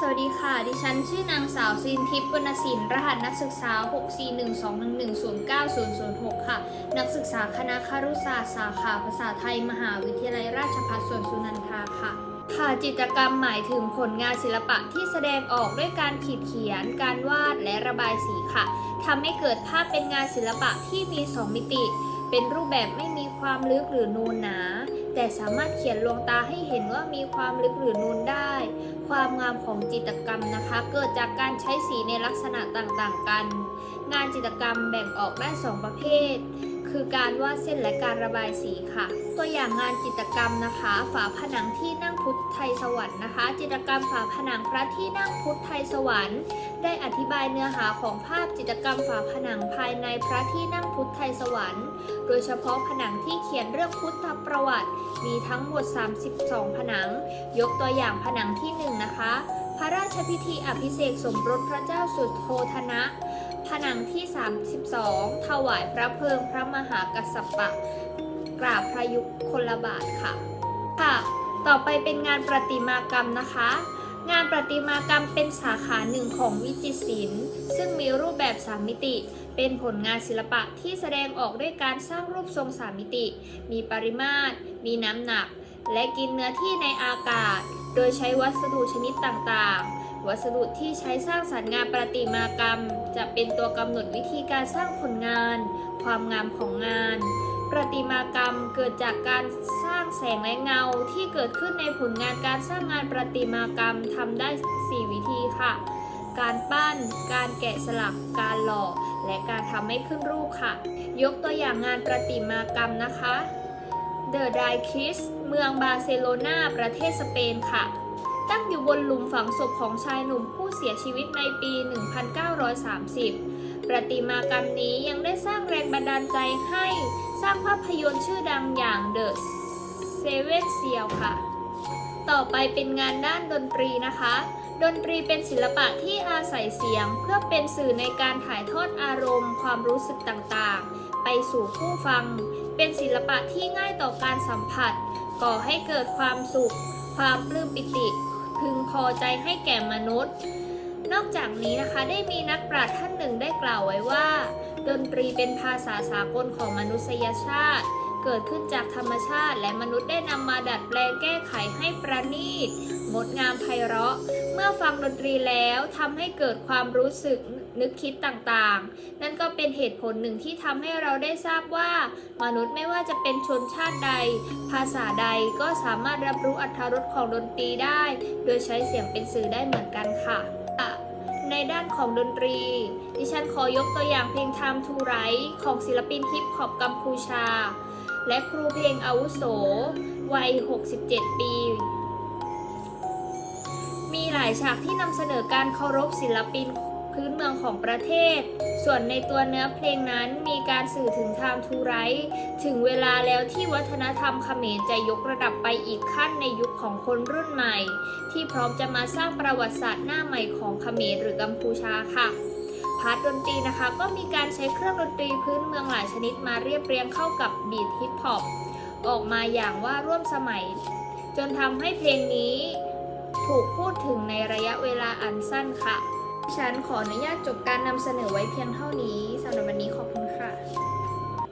สวัสดีค่ะ ดิฉันชื่อนางสาวซินทิพย์วรรณศิลป์รหัสนักศึกษา 64121109006 ค่ะ นักศึกษาคณะครุศาสตร์สาขาภาษาไทย มหาวิทยาลัยราชภัฏสวนสุนันทาค่ะ ค่ะ จิตรกรรมหมายถึงผลงานศิลปะที่แสดงออกด้วยการขีดเขียน การวาด และระบายสีค่ะ ทำให้เกิดภาพเป็นงานศิลปะที่มีสองมิติ เป็นรูปแบบไม่มีความลึกหรือนูนหนา แต่สามารถเขียนลวงตาให้เห็นว่ามีความลึกหรือนูนได้ ความงามของจิตรกรรมนะคะ เกิดจากการใช้สีในลักษณะต่างๆกัน งานจิตรกรรมแบ่งออกได้สองประเภท คือการวาดเส้นและการระบายสีค่ะ ตัวอย่างงานจิตรกรรมนะคะ ฝาผนังที่นั่งพุทธไทยสวรรค์นะคะ จิตรกรรมฝาผนังพระที่นั่งพุทธไทยสวรรค์ได้อธิบายเนื้อหาของภาพจิตรกรรมฝาผนังภายในพระที่นั่งพุทธไทยสวรรค์ โดยเฉพาะผนังที่เขียนเรื่องพุทธประวัติ มีทั้งหมด 32 ผนัง ยกตัวอย่างผนังที่ 1นะคะ พระราชพิธีอภิเษกสมรสพระเจ้าสุโธธนะ ผนังที่ 32 ถวายพระเพลิงพระมหากษัตริย์กราบพระยุคลบาทค่ะ ค่ะ ต่อไปเป็นงานประติมากรรมนะคะ งานประติมากรรมเป็นสาขาหนึ่งของวิจิตรศิลป์ ซึ่งมีรูปแบบสามมิติเป็นผลงานศิลปะที่แสดงออกด้วยการสร้างรูปทรงสามมิติ มีปริมาตร มีน้ำหนัก และกินเนื้อที่ในอากาศ โดยใช้วัสดุชนิดต่างๆ วัสดุที่ใช้สร้างสรรค์งานประติมากรรม จะเป็นตัวกำหนดวิธีการสร้างผลงาน ความงามของงาน ประติมากรรมเกิดจากการสร้างแสงและเงาที่เกิดขึ้นในผลงานการสร้างงานประติมากรรมทำได้ 4 วิธีค่ะ การปั้น การแกะสลัก การหล่อ และการทำให้ขึ้นรูปค่ะ ยกตัวอย่างงานประติมากรรมนะคะ The d r y k i s เมืองบาร์เซโลนาประเทศสเปนค่ะ ตั้งอยู่บนหลุมฝังศพของชายหนุ่มผู้เสียชีวิตในปี 1930 ประติมากรรมนี้ยังได้สร้างแรงบันดาลใจให้สร้างภาพยนตร์ชื่อดังอย่าง The Seven Seal ค่ะ ต่อไปเป็นงานด้านดนตรีนะคะดนตรีเป็นศิลปะที่อาศัยเสียง เพื่อเป็นสื่อในการถ่ายทอดอารมณ์ ความรู้สึกต่างๆ ไปสู่ผู้ฟัง เป็นศิลปะที่ง่ายต่อการสัมผัส ก่อให้เกิดความสุข ความปลื้มปิติ พึงพอใจให้แก่มนุษย์ นอกจากนี้นะคะได้มีนักปราชญ์ท่านหนึ่งได้กล่าวไว้ว่า ดนตรีเป็นภาษาสากลของมนุษยชาติ เกิดขึ้นจากธรรมชาติ และมนุษย์ได้นำมาดัดแปลงแก้ไขให้ประณีตงดงามไพเราะ เมื่อฟังดนตรีแล้วทำให้เกิดความรู้สึกนึกคิดต่างๆ นั่นก็เป็นเหตุผลหนึ่งที่ทำให้เราได้ทราบว่า มนุษย์ไม่ว่าจะเป็นชนชาติใด ภาษาใดก็สามารถรับรู้อรรถรสของดนตรีได้ โดยใช้เสียงเป็นสื่อได้เหมือนกันค่ะ ในด้านของดนตรี ดิฉันขอยกตัวอย่างเพลง Time to Write ของศิลปินฮิปฮอปกัมพูชา และครูเพลงอาวุโส วัย 67 ปี มีหลายฉากที่นำเสนอการเคารพศิลปินพื้นเมืองของประเทศ ส่วนในตัวเนื้อเพลงนั้นมีการสื่อถึง Time to Write ถึงเวลาแล้วที่วัฒนธรรมเขมรจะยกระดับไปอีกขั้นในยุคของคนรุ่นใหม่ ที่พร้อมจะมาสร้างประวัติศาสตร์หน้าใหม่ของเขมรหรือกัมพูชาค่ะพาร์ทดนตรีนะคะก็มีการใช้เครื่องดนตรีพื้นเมืองหลายชนิดมาเรียบเรียงเข้ากับบีทฮิปฮอปออกมาอย่างว่าร่วมสมัย จนทำให้เพลงนี้ ถูกพูดถึงในระยะเวลาอันสั้นค่ะ ฉันขออนุญาตจบการนำเสนอไว้เพียงเท่านี้สำหรับวันนี้ขอบคุณค่ะ